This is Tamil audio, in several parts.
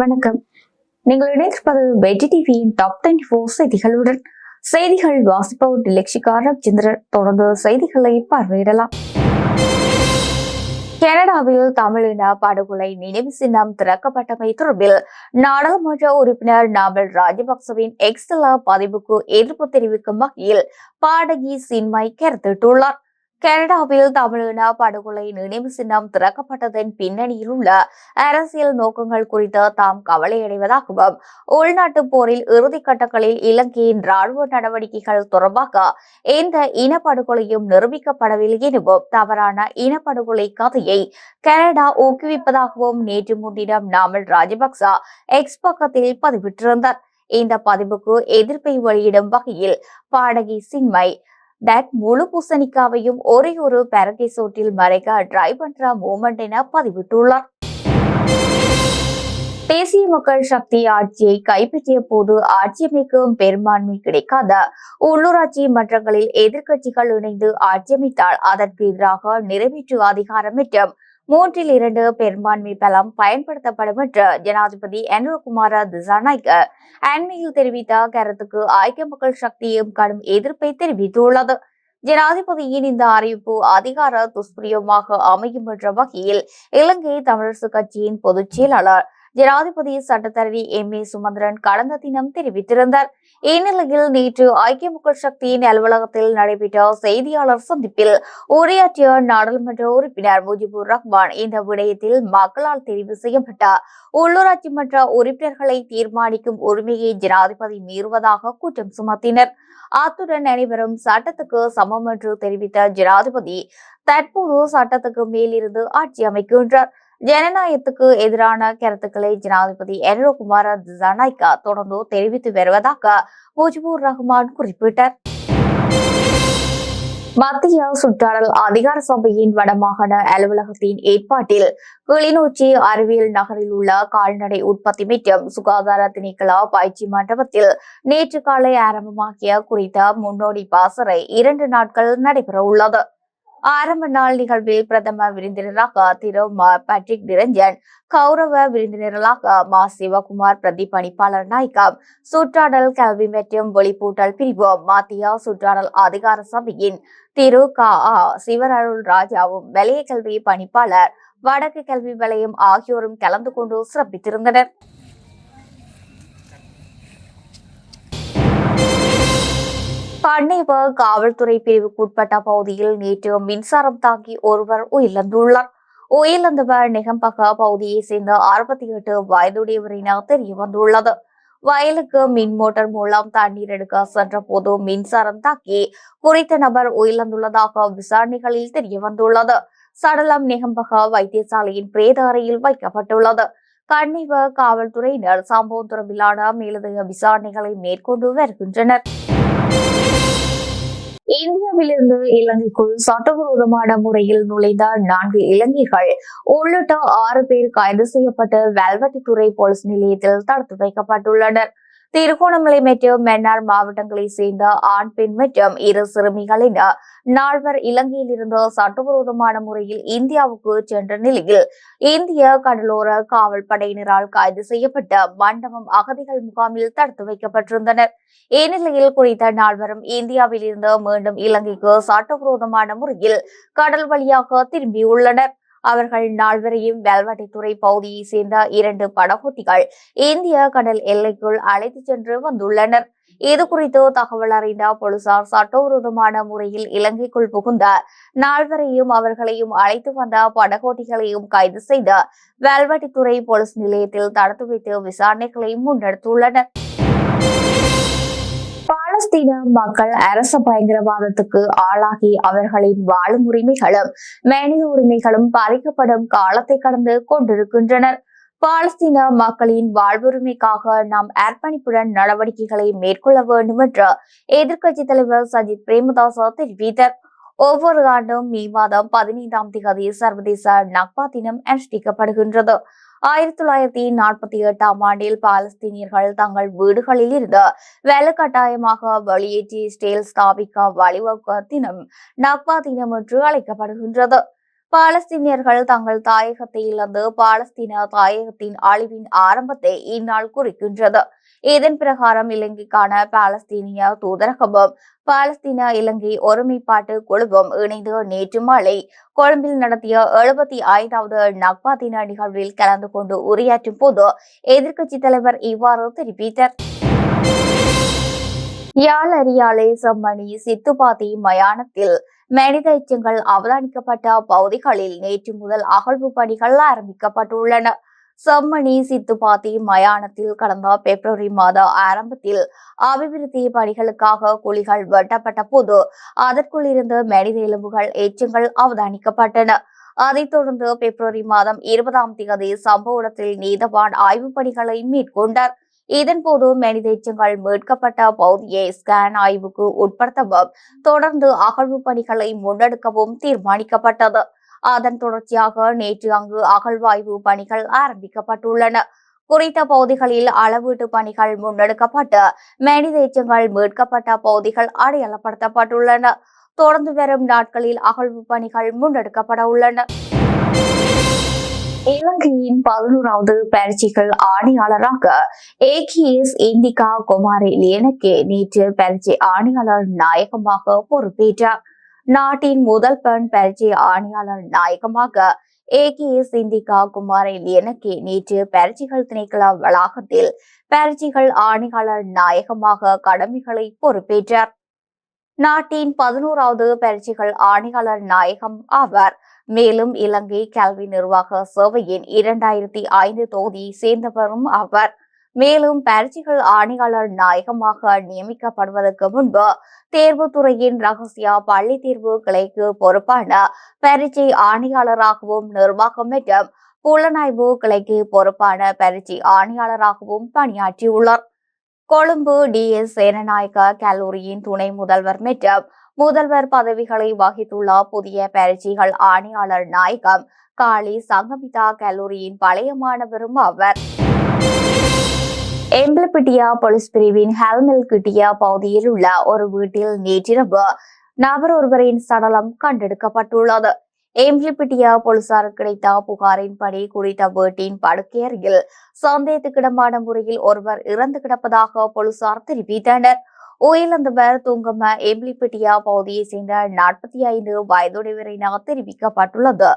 வணக்கம். நீங்கள் இணைந்திருப்பது வெற்றி டிவியின் டாப் டுவெண்டி ஃபோர் செய்திகளுடன். செய்திகள் வாசிப்பவர் டிலக்ஷிகா ரவிச்சந்திரன். தொடர்ந்து செய்திகளை பார்வையிடலாம். கனடாவில் தமிழின படுகொலை நினைவு சின்னம் திறக்கப்பட்டமை தொடர்பில் நாடாளுமன்ற உறுப்பினர் நாமல் ராஜபக்சவின் எக்ஸ்தலா பதிவுக்கு எதிர்ப்பு தெரிவிக்கும் வகையில் பாடகி சின்மை கருத்திட்டுள்ளார். கனடாவில் தமிழின படுகொலை நினைவு சின்னம் திறக்கப்பட்டதன் பின்னணியில் உள்ள அரசியல் நோக்கங்கள் குறித்து தாம் கவலையடைவதாகவும் உள்நாட்டு போரில் இறுதிக்கட்டங்களில் இலங்கையின் ராணுவ நடவடிக்கைகள் தொடர்பாக எந்த இனப்படுகொலையும் நிரூபிக்கப்படவில்லை எனவும் தவறான இனப்படுகொலை கதையை கனடா ஊக்குவிப்பதாகவும் நேற்று முன்தினம் நாமல் ராஜபக்ச எக்ஸ் பக்கத்தில் பதிவிட்டிருந்தார். இந்த பதிவுக்கு எதிர்ப்பை வெளியிடும் வகையில் பாடகி சின்மை தட் முழு பூசணிக்காவையும் ஒரே ஒரு பேரகைசோட்டில் மறைக்க ட்ரை பண்ற மூமெண்ட் என பதிவிட்டுள்ளார். தேசிய மக்கள் சக்தி ஆட்சியை கைப்பற்றிய போது ஆட்சியமைக்கும் பெரும்பான்மை கிடைக்காத உள்ளூராட்சி மன்றங்களில் எதிர்க்கட்சிகள் இணைந்து ஆட்சியமைத்தால் அதற்கு எதிராக நிறைவேற்று அதிகாரம் மற்றும் மூன்றில் இரண்டு பெரும்பான்மை பலம் பயன்படுத்தப்படும் என்று ஜனாதிபதி அனுரகுமார திசாநாயக்க அண்மையில் தெரிவித்த கருத்துக்கு ஐக்கிய மக்கள் சக்தியும் கடும் எதிர்ப்பை தெரிவித்துள்ளது. ஜனாதிபதியின் இந்த அறிவிப்பு அதிகார துஷ்பிரியமாக அமையும் என்ற வகையில் இலங்கை தமிழரசு கட்சியின் பொதுச் செயலாளர் ஜனாதிபதி சட்டத்தரணி எம் ஏ சுமந்திரன் கடந்த தினம் தெரிவித்திருந்தார். இந்நிலையில் நேற்று ஐக்கிய மக்கள் சக்தியின் அலுவலகத்தில் நடைபெற்ற செய்தியாளர் சந்திப்பில் உரையாற்றிய நாடாளுமன்ற உறுப்பினர் முஜிபுர் ரஹ்மான் இந்த விடயத்தில் மக்களால் தெரிவு செய்யப்பட்ட உள்ளூராட்சி மன்ற உறுப்பினர்களை தீர்மானிக்கும் உரிமையை ஜனாதிபதி மீறுவதாக குற்றம் சுமத்தினர். அத்துடன் அனைவரும் சட்டத்துக்கு சமம் என்று தெரிவித்த ஜனாதிபதி தற்போது சட்டத்துக்கு மேலிருந்து ஆட்சி அமைக்கின்றார். ஜனநாயகத்துக்கு எதிரான கருத்துக்களை ஜனாதிபதி என்ரோகுமார ஜனாய்கா தொடர்ந்து தெரிவித்து வருவதாக முஜிபுர் ரஹ்மான் குறிப்பிட்டார். மத்திய சுற்றாடல் அதிகார சபையின் வடமாகாண அலுவலகத்தின் ஏற்பாட்டில் கிளிநொச்சி அறிவியல் நகரில் உள்ள கால்நடை உற்பத்தி மற்றும் சுகாதார திணைக்கள பயிற்சி மண்டபத்தில் நேற்று காலை ஆரம்பமாகிய குறித்த முன்னோடி பாசறை இரண்டு நாட்கள் நடைபெற உள்ளது ஆரம்ப நாள் நிகழ்வில் பிரதம விருந்தினராக திரு பேட்ரிக் நிரஞ்சன் கௌரவ விருந்தினர்களாக மா சிவகுமார் பிரதீப் பணிப்பாளர் நாயகம் சுற்றாடல் கல்வி மற்றும் ஒளிப்பூட்டல் பிரிவு மத்திய சுற்றாடல் அதிகார சபையின் திரு கா ஆ சிவரருள் ராஜாவும் வலய கல்வி பணிப்பாளர் வடக்கு கல்வி வலயம் ஆகியோரும் கலந்து கொண்டு சிறப்பித்திருந்தனர். கண்ணேவ காவல்துறை பிரிவுக்குட்பட்ட பகுதியில் நேற்று மின்சாரம் தாக்கி ஒருவர் உயிரிழந்துள்ளார். உயிரிழந்தவர் நிகம்பக பகுதியை சேர்ந்த அறுபத்தி எட்டு வயதுடையவரின தெரிய வந்துள்ளது வயலுக்கு மின் மோட்டார் மூலம் தண்ணீர் எடுக்க சென்ற போது மின்சாரம் தாக்கி குறித்த நபர் உயிரிழந்துள்ளதாக விசாரணைகளில் தெரிய வந்துள்ளது சடலம் நிகம்பக வைத்தியசாலையின் பிரேத அறையில் வைக்கப்பட்டுள்ளது. கண்ணிவ காவல்துறையினர் சம்பவம் தொடர்பிலான மேலதிக விசாரணைகளை மேற்கொண்டு வருகின்றனர். இந்தியாவிலிருந்து இலங்கைக்குள் சட்டவிரோதமான முறையில் நுழைந்த நான்கு இலங்கைகள் உள்ளிட்ட ஆறு பேர் கைது செய்யப்பட்டு வேல்வெட்டித்துறை போலீஸ் நிலையத்தில் தடுத்து வைக்கப்பட்டுள்ளனர். திருகோணமலை மற்றும் மன்னார் மாவட்டங்களை சேர்ந்த ஆண் பெண் மற்றும் இரு சிறுமிகளின் நால்வர் இலங்கையில் இருந்து சட்டவிரோதமான முறையில் இந்தியாவுக்கு சென்ற நிலையில் இந்திய கடலோர காவல் படையினரால் கைது செய்யப்பட்ட மண்டபம் அகதிகள் முகாமில் தடுத்து வைக்கப்பட்டிருந்தனர். இந்நிலையில் குறித்த நால்வரும் இந்தியாவில் இருந்து மீண்டும் இலங்கைக்கு சட்டவிரோதமான முறையில் கடல் வழியாக திரும்பியுள்ளனர். அவர்கள் நால்வரையும் வேல்வாட்டித்துறை பகுதியை சேர்ந்த இரண்டு படகோட்டிகள் இந்திய கடல் எல்லைக்குள் அழைத்து சென்று வந்துள்ளனர். இது குறித்து தகவல் அறிந்த போலீசார் சட்டவிரோதமான முறையில் இலங்கைக்குள் புகுந்த நால்வரையும் அவர்களையும் அழைத்து வந்த படகோட்டிகளையும் கைது செய்து வேல்வாட்டித்துறை போலீஸ் நிலையத்தில் தடுத்து வைத்து விசாரணைகளை முன்னெடுத்துள்ளனர். பாலஸ்தீன மக்கள் அரச பயங்கரவாதத்துக்கு ஆளாகி அவர்களின் வாழும் உரிமைகளும் மனித உரிமைகளும் பறிக்கப்படும் காலத்தை கடந்து கொண்டிருக்கின்றனர். பாலஸ்தீன மக்களின் வாழ்வுரிமைக்காக நாம் அர்ப்பணிப்புடன் நடவடிக்கைகளை மேற்கொள்ள வேண்டும் என்று எதிர்க்கட்சி தலைவர் சஜித் பிரேமதாச தெரிவித்தார். ஒவ்வொரு ஆண்டும் மே மாதம் பதினைந்தாம் தேதி சர்வதேச நக்பா தினம் அனுஷ்டிக்கப்படுகின்றது. ஆயிரத்தி தொள்ளாயிரத்தி நாற்பத்தி எட்டாம் ஆண்டில் பாலஸ்தீனியர்கள் தங்கள் வீடுகளில் இருந்து வலுக்கட்டாயமாக வெளியேற்றி ஸ்டேல் ஸ்தாபிக்க வழிவகுக்க தினம் நக்பா தினம் என்று அழைக்கப்படுகின்றது. பாலஸ்தீனியர்கள் தங்கள் தாயகத்தை இழந்து பாலஸ்தீன தாயகத்தின் அழிவின் ஆரம்பத்தை இந்நாள் குறிக்கின்றது. இதன் பிரகாரம் இலங்கைக்கான பாலஸ்தீனிய தூதரகமும் பாலஸ்தீன இலங்கை ஒருமைப்பாட்டு குழுவும் இணைந்து நேற்று மாலை கொழும்பில் நடத்திய எழுபத்தி ஐந்தாவது நக்பா தின நிகழ்வில் கலந்து கொண்டு உரையாற்றும் போது எதிர்க்கட்சித் தலைவர் இவ்வாறு தெரிவித்தார். யாழ் அரியாலை செம்மணி சித்துபாதி மயானத்தில் மனித எச்சங்கள் அவதானிக்கப்பட்ட பகுதிகளில் நேற்று முதல் அகழ்வு பணிகள் ஆரம்பிக்கப்பட்டுள்ளன. செம்மணி சித்துப்பாத்தி மயானத்தில் கடந்த பிப்ரவரி மாத ஆரம்பத்தில் அபிவிருத்தி பணிகளுக்காக குழிகள் வெட்டப்பட்ட போது அதற்குள் இருந்து மனித எலும்புகள் எச்சங்கள் அவதானிக்கப்பட்டன. அதைத் தொடர்ந்து பிப்ரவரி மாதம் இருபதாம் தேதி சம்பவ இடத்தில் நீதவான் ஆய்வுப் பணிகளை மேற்கொண்டார். இதன்போது மனித எச்சங்கள் மீட்கப்பட்ட பகுதியை ஸ்கேன் ஆய்வுக்கு உட்படுத்தவும் தொடர்ந்து அகழ்வு பணிகளை முன்னெடுக்கவும் தீர்மானிக்கப்பட்டது. அதன் தொடர்ச்சியாக நேற்று அங்கு அகழ்வாய்வு பணிகள் ஆரம்பிக்கப்பட்டுள்ளன. குறித்த பகுதிகளில் அளவீட்டு பணிகள் முன்னெடுக்கப்பட்டு மனித எச்சங்கள் மீட்கப்பட்ட பகுதிகள் அடையாளப்படுத்தப்பட்டுள்ளன. தொடர்ந்து வரும் நாட்களில் அகழ்வு பணிகள் முன்னெடுக்கப்பட உள்ளன. இலங்கையின் பதினோராவது பயிற்சிகள் ஆணையாளராக ஏகிஎஸ் இந்திகா குமாரி லேனக்கே நேற்று பயிற்சி ஆணையாளர் நாயகமாக பொறுப்பேற்றார். நாட்டின் முதல் பெண் பயிற்சி ஆணையாளர் நாயகமாக ஏகிஎஸ் இந்திகா குமாரி லேனக்கே நேற்று பயிற்சிகள் திணைக்கள வளாகத்தில் பயிற்சிகள் ஆணையாளர் நாயகமாக கடமைகளை பொறுப்பேற்றார். நாட்டின் பதினோராவது பயிற்சிகள் ஆணையாளர் நாயகம் ஆவார். மேலும் இலங்கை கல்வி நிர்வாக சேவையின் இரண்டாயிரத்தி ஐந்து தொகுதியை சேர்ந்தவரும் அவர். மேலும் பயிற்சிகள் ஆணையாளர் நாயகமாக நியமிக்கப்படுவதற்கு முன்பு தேர்வுத்துறையின் ரகசிய பள்ளி தேர்வு கிளைக்கு பொறுப்பான பயிற்சி ஆணையாளராகவும் நிர்வாகம் மற்றும் புலனாய்வு கிளைக்கு பொறுப்பான பயிற்சி ஆணையாளராகவும் பணியாற்றியுள்ளார். கொழும்பு டி எஸ் சேனநாயக்க கல்லூரியின் துணை முதல்வர் மற்றும் முதல்வர் பதவிகளை வகித்துள்ள புதிய பயிற்சிகள் ஆணையாளர் நாயகம் காளி சங்கமிதா கல்லூரியின் பழைய மாணவரும் அவர் எம்பலப்பிட்டியா போலீஸ் பிரிவின் ஹெல்மெல் கிட்டியா பகுதியில் உள்ள ஒரு வீட்டில் நேற்றிரவு நபர் ஒருவரின் சடலம் கண்டெடுக்கப்பட்டுள்ளது. எம்பிலிப்பிட்டியா போலீசார் கிடைத்த புகாரின்படி குறித்த வீட்டின் படுக்கையறையில் சந்தேகத்துக்கிடமான முறையில் ஒருவர் இறந்து கிடப்பதாக போலீசார் தெரிவித்தனர். உயிரிழந்தவர் தூங்கம எம்லிப்பட்டியா பகுதியை சேர்ந்த நாற்பத்தி ஐந்து வயதுடையவர் என தெரிவிக்கப்பட்டுள்ளது.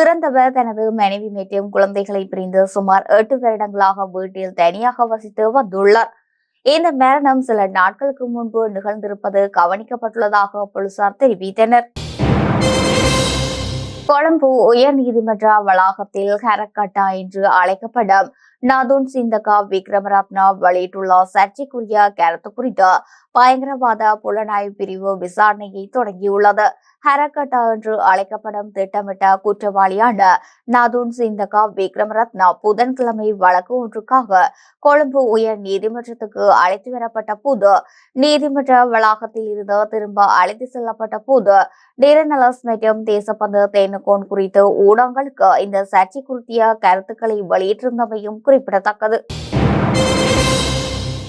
இறந்தவர் தனது மனைவி மற்றும் குழந்தைகளை பிரிந்து சுமார் எட்டு வருடங்களாக வீட்டில் தனியாக வசித்து வந்துள்ளார். இந்த மரணம் சில நாட்களுக்கு முன்பு நிகழ்ந்திருப்பது கவனிக்கப்பட்டுள்ளதாக போலீசார் தெரிவித்தனர். கொழும்பு உயர் நீதிமன்ற வளாகத்தில் ஹரக்கட்டா என்று அழைக்கப்படும் நாதோன் சிந்தகா விக்ரமரத்னா வெளியிட்டுள்ள சர்ச்சைக்குரிய கருத்து குறித்து பயங்கரவாத புலனாய்வு பிரிவு விசாரணையை தொடங்கியுள்ளது. ஹரகட்டா என்று அழைக்கப்படும் திட்டமிட்ட குற்றவாளியான நதுன் சிந்தகா விக்ரமரத்னா புதன்கிழமை வழக்கு ஒன்றுக்காக கொழும்பு உயர் நீதிமன்றத்துக்கு அழைத்து வரப்பட்ட போது நீதிமன்ற வளாகத்தில் இருந்து திரும்ப அழைத்து செல்லப்பட்ட போது நிரநலஸ் மற்றும் தேசப்பந்து தேனுகோன் குறித்து ஊடகங்களுக்கு இந்த சர்ச்சை குறித்திய கருத்துக்களை வெளியிட்டிருந்தமையும் குறிப்பிடத்தக்கது.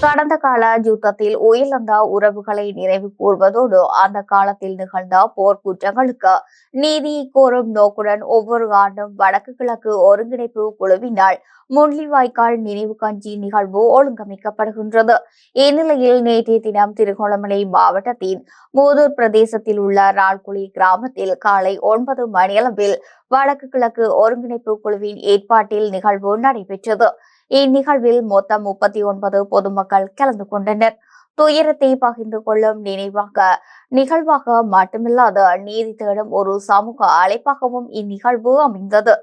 கடந்த கால யுத்தத்தில் உயிரிழந்த உறவுகளை நினைவு கூறுவதோடு அந்த காலத்தில் நிகழ்ந்த போர் குற்றங்களுக்கு நீதியை கோரும் நோக்குடன் ஒவ்வொரு ஆண்டும் வடக்கு கிழக்கு ஒருங்கிணைப்பு குழுவினால் முள்ளிவாய்க்கால் நினைவு கஞ்சி நிகழ்வு ஒழுங்கமைக்கப்படுகின்றது. இந்நிலையில் நேற்றைய தினம் திருகோணமலை மாவட்டத்தின் மூதூர் பிரதேசத்தில் உள்ள ரால்குழி கிராமத்தில் காலை ஒன்பது மணியளவில் வடக்கு கிழக்கு ஒருங்கிணைப்பு குழுவின் ஏற்பாட்டில் நிகழ்வு நடைபெற்றது. இந்நிகழ்வில் மொத்தம் முப்பத்தி ஒன்பது பொதுமக்கள் கலந்து கொண்டனர். துயரத்தை பகிர்ந்து கொள்ளும் நினைவாக நிகழ்வாக மட்டுமில்லாத நீதி தேடும் ஒரு சமூக அழைப்பாகவும் இந்நிகழ்வு அமைந்தது.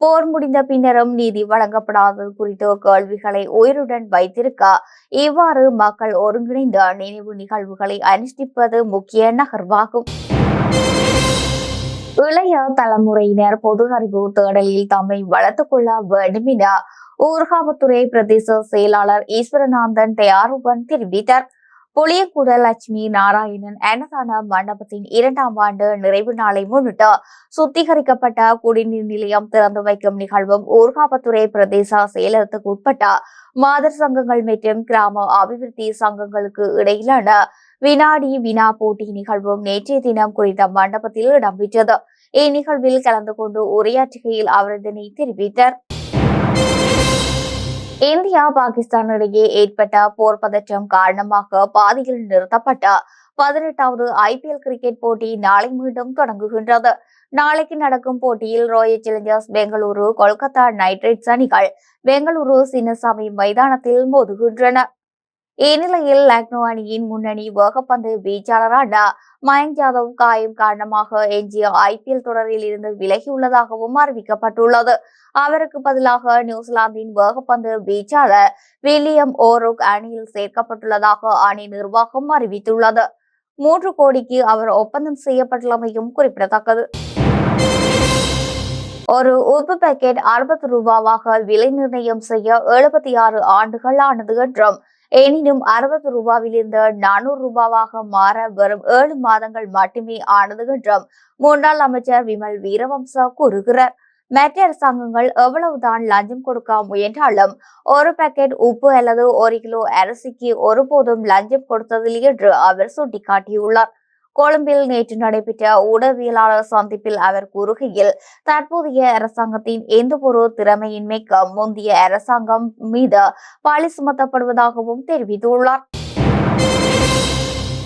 போர் முடிந்த பின்னரும் நீதி வழங்கப்படாதது குறித்த கேள்விகளை உயிருடன் வைத்திருக்க இவ்வாறு மக்கள் ஒருங்கிணைந்த நினைவு நிகழ்வுகளை அனுஷ்டிப்பது முக்கிய நகர்வாகும். இளைய தலைமுறையினர் பொது அறிவு தேடலில் தம்மை வளர்த்துக் கொள்ள வேண்டும் என ஊர்காவத்துறை பிரதேச செயலாளர் ஈஸ்வரநாதன் தயாருபன் தெரிவித்தார். புளியங்குட லட்சுமி நாராயணன் அன்னதான மண்டபத்தின் இரண்டாம் ஆண்டு நிறைவு நாளை முன்னிட்டு சுத்திகரிக்கப்பட்ட குடிநீர் நிலையம் திறந்து வைக்கும் நிகழ்வும் ஊர்காவத்துறை பிரதேச செயலகத்துக்கு உட்பட்ட மாதர் சங்கங்கள் மற்றும் கிராம அபிவிருத்தி சங்கங்களுக்கு இடையிலான வினாடி வினா போட்டி நிகழ்வும் நேற்றைய தினம் குறித்த மண்டபத்தில் இடம்பெற்றது. இந்நிகழ்வில் கலந்து கொண்டு உரையாற்றுகையில் அவர் இதனை தெரிவித்தார். இந்தியா பாகிஸ்தான் இடையே ஏற்பட்ட போர் பதற்றம் காரணமாக பாதியில் நிறுத்தப்பட்ட பதினெட்டாவது ஐபிஎல் கிரிக்கெட் போட்டி நாளை மீண்டும் தொடங்குகின்றது. நாளைக்கு நடக்கும் போட்டியில் royal challengers Bengaluru Kolkata knight riders அணிகள் பெங்களூரு சின்னசாமி மைதானத்தில் மோதுகின்றன. இந்நிலையில் லக்னோ அணியின் முன்னணி வேகப்பந்து வீச்சாளரான மயங்க் ஜாதவ் காயம் காரணமாக எஞ்சிய ஐபிஎல் தொடரில் இருந்து விலகியுள்ளதாகவும் அறிவிக்கப்பட்டுள்ளது. அவருக்கு பதிலாக நியூசிலாந்தின் வேகப்பந்து வீச்சாளர் வில்லியம் ஓரோக் அணியில் சேர்க்கப்பட்டுள்ளதாக அணி நிர்வாகம் அறிவித்துள்ளது. மூன்று கோடிக்கு அவர் ஒப்பந்தம் செய்யப்பட்டுள்ளமையும் குறிப்பிடத்தக்கது. ஒரு உப்பு பேக்கெட் அறுபது ரூபாவாக விலை நிர்ணயம் செய்ய எழுபத்தி ஆறு ஆண்டுகள் ஆனது என்றும் எனினும் அறுபது ரூபாவிலிருந்து நானூறு ரூபாவாக மாற வரும் ஏழு மாதங்கள் மட்டுமே ஆனது என்றும் முன்னாள் அமைச்சர் விமல் வீரவம்ச கூறுகிறார். மற்ற அரசாங்கங்கள் எவ்வளவுதான் லஞ்சம் கொடுக்க முயன்றாலும் ஒரு பாக்கெட் உப்பு அல்லது ஒரு கிலோ அரிசிக்கு ஒருபோதும் லஞ்சம் கொடுத்ததில்லை என்று அவர் சுட்டிக்காட்டியுள்ளார். கொழும்பில் நேற்று நடைபெற்ற உடவியலாளர் சந்திப்பில் அவர் கூறுகையில் தற்போதைய அரசாங்கத்தின் எந்த ஒரு திறமையின்மைக்கு முந்தைய அரசாங்கம் மீது பழி சுமத்தப்படுவதாகவும் தெரிவித்துள்ளார்.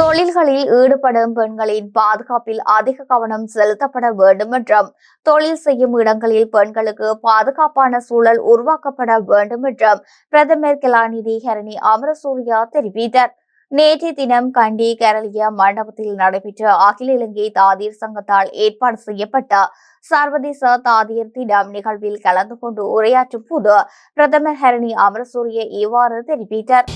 தொழில்களில் ஈடுபடும் பெண்களின் பாதுகாப்பில் அதிக கவனம் செலுத்தப்பட வேண்டும் என்றும் தொழில் செய்யும் இடங்களில் பெண்களுக்கு பாதுகாப்பான சூழல் உருவாக்கப்பட வேண்டும் என்றும் பிரதமர் கலாநிதி ஹரணி அமரசூரியா தெரிவித்தார். நேற்றைய தினம் கண்டி கேரளிய மண்டபத்தில் நடைபெற்ற அகில இலங்கை தாதியர் சங்கத்தால் ஏற்பாடு செய்யப்பட்ட சர்வதேச தாதியர் தினம் நிகழ்வில் கலந்து கொண்டு உரையாற்றும் போது பிரதமர் ஹரணி அமரசூரிய இவ்வாறு தெரிவித்தார்.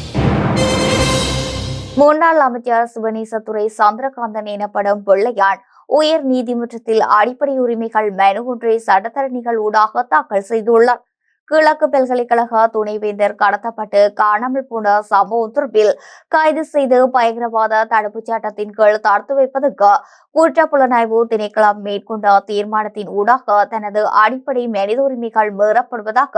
முன்னாள் அமைச்சர் சிவனேசத்துறை சந்திரகாந்தன் எனப்படும் பிள்ளையான் உயர் நீதிமன்றத்தில் அடிப்படை உரிமைகள் மனு ஒன்றை சட்டத்தரணிகள் ஊடாக தாக்கல் செய்துள்ளார். கிழக்கு பல்கலைக்கழக துணைவேந்தர் கடத்தப்பட்டு காணாமல் போன சம்பவம் தொடர்பில் கைது செய்து பயங்கரவாத தடுப்புச் சட்டத்தின் கீழ் தடுத்து வைப்பதற்கு குற்றப்புலனாய்வு திணைக்களம் மேற்கொண்ட தீர்மானத்தின் ஊடாக தனது அடிப்படை மனித உரிமைகள் மீறப்படுவதாக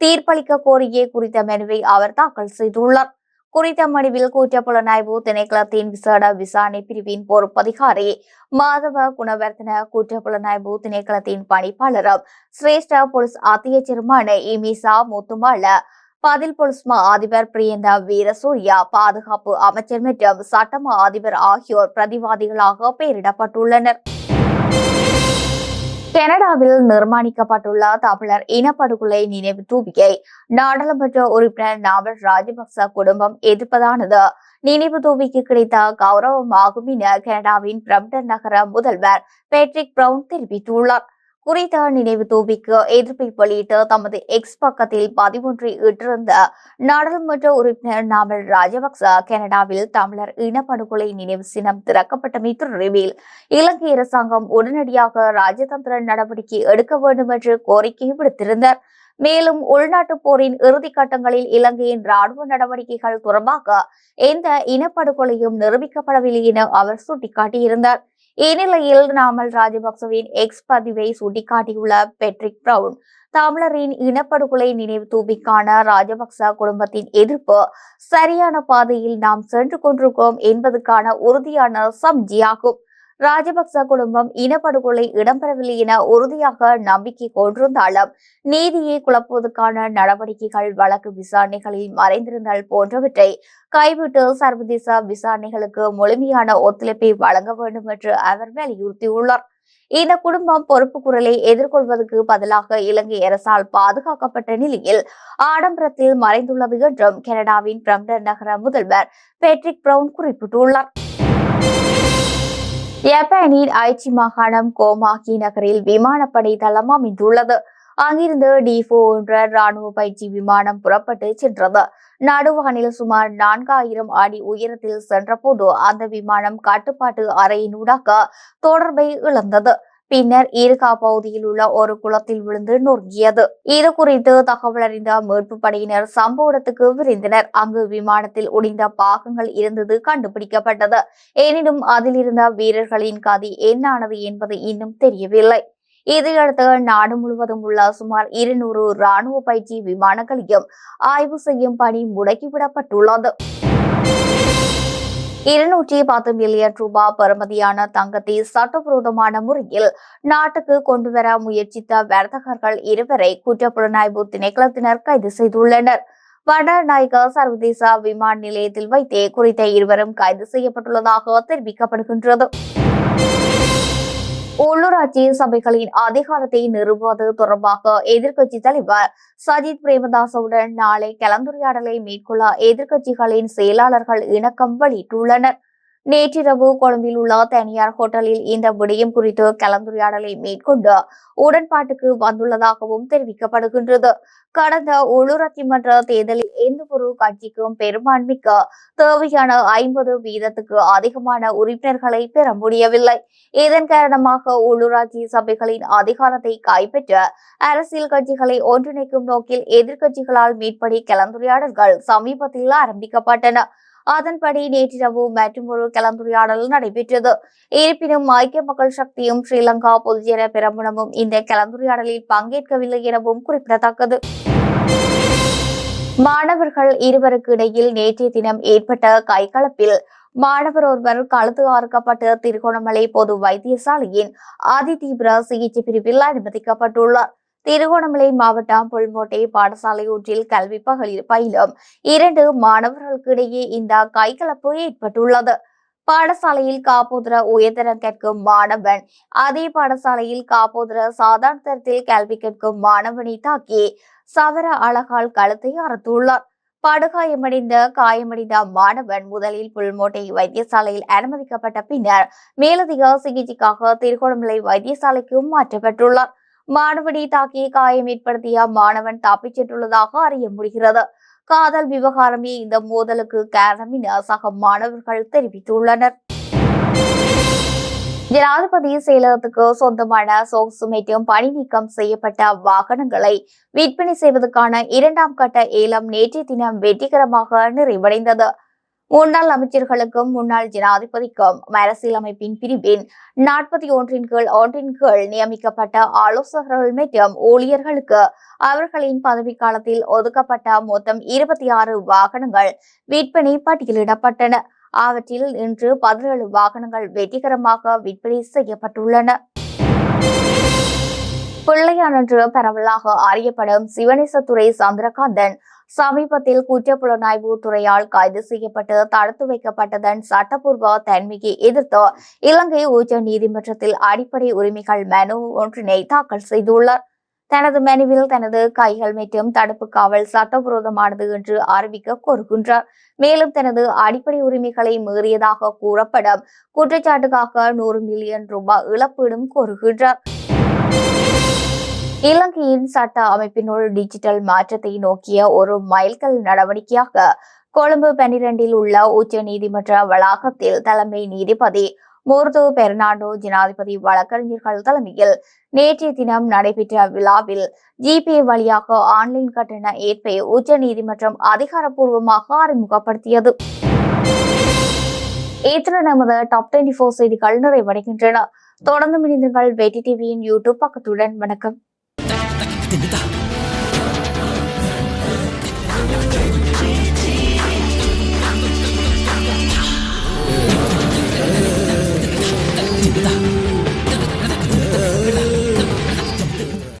தீர்ப்பளிக்க கோரியே குறித்த மனுவை அவர் தாக்கல் செய்துள்ளார். குறித்த மனுவில் குற்றப்புலனாய்வு திணைக்களத்தின் விசேட விசாரணை பிரிவின் பொறுப்பதிகாரி மாதவ குணவர்த்தன குற்றப்புலனாய்வு திணைக்களத்தின் பணிப்பாளரும் சிரேஷ்ட போலீஸ் அத்தியட்சருமான இமிசா முத்துமால பதில் போலீஸ் மா அதிபர் பிரியந்தா வீரசூர்யா பாதுகாப்பு அமைச்சர் மற்றும் சட்டமா அதிபர் ஆகியோர் பிரதிவாதிகளாக பெயரிடப்பட்டுள்ளனர். கனடாவில் நிர்மாணிக்கப்பட்டுள்ள தமிழர் இனப்படுகொலை நினைவு தூபியை நாடாளுமன்ற உறுப்பினர் நாவல் ராஜபக்ச குடும்பம் எதிர்ப்பதானது. நினைவு தூபிக்கு கிடைத்த கௌரவமாகும் என கனடாவின் பிரம்டன் நகர முதல்வர் பேட்ரிக் பிரவுன் தெரிவித்துள்ளார். குறித்த நினைவு தூவிக்கு எதிர்ப்பை வெளியிட்டு தமது எக்ஸ் பக்கத்தில் பதிவொன்றை இட்டிருந்த நாடாளுமன்ற உறுப்பினர் நாமல் ராஜபக்ச கனடாவில் தமிழர் இனப்படுகொலை நினைவு சின்னம் திறக்கப்பட்டமை தொடர்பில் இலங்கை அரசாங்கம் உடனடியாக ராஜதந்திர நடவடிக்கை எடுக்க வேண்டும் என்று கோரிக்கை விடுத்திருந்தார். மேலும் உள்நாட்டு போரின் இறுதி கட்டங்களில் இலங்கையின் ராணுவ நடவடிக்கைகள் தொடர்பாக எந்த இனப்படுகொலையும் நிரூபிக்கப்படவில்லை என அவர் சுட்டிக்காட்டியிருந்தார். இந்நிலையில் நாமல் ராஜபக்சவின் எக்ஸ் பதிவை சுட்டிக்காட்டியுள்ள பெட்ரிக் பிரவுன் தமிழரின் இனப்படுகொலை நினைவு தூபிக்கான ராஜபக்ச குடும்பத்தின் எதிர்ப்பு சரியான பாதையில் நாம் சென்று கொண்டிருக்கோம் என்பதற்கான உறுதியான சம்ஜியாகும் ராஜபக்ச குடும்பம் இனப்படுகொலை இடம்பெறவில்லை என உறுதியாக நம்பிக்கை கொண்டிருந்தாலும் நீதியை குழப்புவதற்கான நடவடிக்கைகள் வழக்கு விசாரணைகளில் மறைந்திருந்தால் போன்றவற்றை கைவிட்டு சர்வதேச விசாரணைகளுக்கு முழுமையான ஒத்துழைப்பை வழங்க வேண்டும் என்று அவர் வலியுறுத்தியுள்ளார். இந்த குடும்பம் பொறுப்பு குரலை எதிர்கொள்வதற்கு பதிலாக இலங்கை அரசால் பாதுகாக்கப்பட்ட நிலையில் ஆடம்பரத்தில் மறைந்துள்ளது என்றும் கனடாவின் பிரம்டன் நகர முதல்வர் பேட்ரிக் பிரவுன் குறிப்பிட்டுள்ளார். ஜப்பானின் ஐச்சி மாகாணம் கோமாகி நகரில் விமானப்படை தளம் அமைந்துள்ளது. அங்கிருந்து டிஃபோ என்ற ராணுவ பயிற்சி விமானம் புறப்பட்டு சென்றது. நடுவானில் சுமார் நான்காயிரம் அடி உயரத்தில் சென்றபோது அந்த விமானம் கட்டுப்பாட்டு அறையினூடாக தொடர்பை இழந்தது. பின்னர் ஈர்கா பகுதியில் உள்ள ஒரு குளத்தில் விழுந்து நொறுங்கியது. இது குறித்து தகவல் அறிந்த மீட்பு படையினர் சம்பவ இடத்துக்கு விரைந்தனர். அங்கு விமானத்தில் உடைந்த பாகங்கள் இருந்தது கண்டுபிடிக்கப்பட்டது. எனினும் அதில் இருந்த வீரர்களின் கதி என்னானது என்பது இன்னும் தெரியவில்லை. இதையடுத்து நாடு முழுவதும் உள்ள சுமார் இருநூறு ராணுவ பயிற்சி விமானங்களையும் ஆய்வு செய்யும் பணி முடக்கிவிடப்பட்டுள்ளது. இருநூற்றி பத்து மில்லியன் ரூபாய் பெறுமதியான தங்கத்தை சட்டவிரோதமான முறையில் நாட்டுக்கு கொண்டுவர முயற்சித்த வர்த்தகர்கள் இருவரை குற்றப்புலனாய்வு திணைக்களத்தினர் கைது செய்துள்ளனர். வடநாயக சர்வதேச விமான நிலையத்தில் வைத்தே குறித்த இருவரும் கைது செய்யப்பட்டுள்ளதாக தெரிவிக்கப்படுகின்றது. உள்ளூராட்சி சபைகளின் அதிகாரத்தை நிறுவுவது தொடர்பாக எதிர்க்கட்சி தலைவர் சஜித் பிரேமதாசவுடன் நாளை கலந்துரையாடலை மேற்கொள்ள எதிர்க்கட்சிகளின் செயலாளர்கள் இணக்கம் வெளியிட்டுள்ளனர். நேற்றிரவு கொழும்பில் உள்ள தனியார் ஹோட்டலில் இந்த விடயம் குறித்து கலந்துரையாடலை மேற்கொண்டு உடன்பாட்டுக்கு வந்துள்ளதாகவும் தெரிவிக்கப்படுகின்றது. கடந்த உள்ளூராட்சிமன்ற தேர்தலில் எந்த ஒரு கட்சிக்கும் பெரும்பான்மைக்கு தேவையான ஐம்பது வீதத்துக்கு அதிகமான உறுப்பினர்களை பெற முடியவில்லை. இதன் காரணமாக உள்ளூராட்சி சபைகளின் அதிகாரத்தை கைப்பற்ற அரசியல் கட்சிகளை ஒன்றிணைக்கும் நோக்கில் எதிர்க்கட்சிகளால் மீட்படி கலந்துரையாடல்கள் சமீபத்தில் ஆரம்பிக்கப்பட்டன. அதன்படி நேற்றிரவு மற்றொரு கலந்துரையாடல் நடைபெற்றது. இருப்பினும் ஐக்கிய மக்கள் சக்தியும் ஸ்ரீலங்கா பொதுஜன பிரமுனமும் இந்த கலந்துரையாடலில் பங்கேற்கவில்லை எனவும் குறிப்பிடத்தக்கது. மாணவர்கள் இருவருக்கு இடையில் நேற்றைய தினம் ஏற்பட்ட கைகலப்பில் மாணவர் ஒருவர் கழுத்து அறுக்கப்பட்டு திருகோணமலை பொது வைத்தியசாலையின் அதிதீவிர சிகிச்சை பிரிவில் அனுமதிக்கப்பட்டுள்ளார். திருகோணமலை மாவட்டம் புல்மோட்டை பாடசாலை ஒன்றில் கல்வி பகலில் பயிலும் இரண்டு மாணவர்களுக்கிடையே இந்த கைகலப்பு ஏற்பட்டுள்ளது. பாடசாலையில் காப்போதர உயர்தரம் கேட்கும் மாணவன் அதே பாடசாலையில் காப்போதர சாதாரண தரத்தில் கல்வி கேட்கும் மாணவனை தாக்கி சவர அழகால் கழுத்தை அறுத்துள்ளார். படுகாயமடைந்த காயமடைந்த மாணவன் முதலில் புல்மோட்டை வைத்தியசாலையில் அனுமதிக்கப்பட்ட பின்னர் மேலதிக சிகிச்சைக்காக திருகோணமலை வைத்தியசாலைக்கு மாற்றப்பட்டுள்ளார். மாணவனை தாக்கி காயம் ஏற்படுத்திய மாணவன் தப்பிச் சென்றுள்ளதாக அறிய முடிகிறது. காதல் விவகாரமே இந்த மோதலுக்கு காரணம் என சக மாணவர்கள் தெரிவித்துள்ளனர். ஜனாதிபதி செயலகத்துக்கு சொந்தமான சோக்சு மற்றும் பணி நீக்கம் செய்யப்பட்ட வாகனங்களை விற்பனை செய்வதற்கான இரண்டாம் கட்ட ஏலம் நேற்றைய தினம் வெற்றிகரமாக நிறைவடைந்தது. முன்னாள் அமைச்சர்களுக்கும் முன்னாள் ஜனாதிபதிக்கும் அரசியலமைப்பின் பிரிவின் நாற்பத்தி ஒன்றின் கீழ் ஒன்றின் கீழ் நியமிக்கப்பட்ட ஆலோசகர்கள் மற்றும் ஊழியர்களுக்கு அவர்களின் பதவிக்காலத்தில் ஒதுக்கப்பட்ட மொத்தம் இருபத்தி ஆறு வாகனங்கள் விற்பனை பட்டியலிடப்பட்டன. அவற்றில் இன்று பதினேழு வாகனங்கள் வெற்றிகரமாக விற்பனை செய்யப்பட்டுள்ளன. பிள்ளையானன்று பரவலாக அறியப்படும் சிவனேசத்துறை சந்திரகாந்தன் சமீபத்தில் குற்றப்புலனாய்வு துறையால் கைது செய்யப்பட்டு தடுத்து வைக்கப்பட்டதன் சட்டப்பூர்வ தன்மையை எதிர்த்து இலங்கை உச்ச நீதிமன்றத்தில் அடிப்படை உரிமைகள் மனு ஒன்றினை தாக்கல் செய்துள்ளார். தனது மனுவில் தனது கைகள் மற்றும் தடுப்பு காவல் சட்டவிரோதமானது என்று அறிவிக்க கோருகின்றார். மேலும் தனது அடிப்படை உரிமைகளை மீறியதாக கூறப்படும் குற்றச்சாட்டுக்காக நூறு மில்லியன் ரூபாய் இழப்பீடும் கோருகின்றார். இலங்கையின் சட்ட அமைப்பினுள் டிஜிட்டல் மாற்றத்தை நோக்கிய ஒரு மைல்கல் நடவடிக்கையாக கொழும்பு பனிரெண்டில் உள்ள உச்ச நீதிமன்ற வளாகத்தில் தலைமை நீதிபதி முர்து பெர்னாண்டோ ஜனாதிபதி வழக்கறிஞர்கள் தலைமையில் நேற்றைய தினம் நடைபெற்ற விழாவில் ஜிபே வழியாக ஆன்லைன் கட்டண ஏற்பை உச்ச நீதிமன்றம் அதிகாரப்பூர்வமாக அறிமுகப்படுத்தியது. இத்துடன் நமது டாப் டுவெண்டி போர் செய்திகள் நிறைவடைகின்றன. தொடர்ந்து இணைந்தீர்கள் வெட்டி டிவியின் யூடியூப் பக்கத்துடன். வணக்கம். ngeliatin kita. Ngeliatin kita. Ngeliatin kita.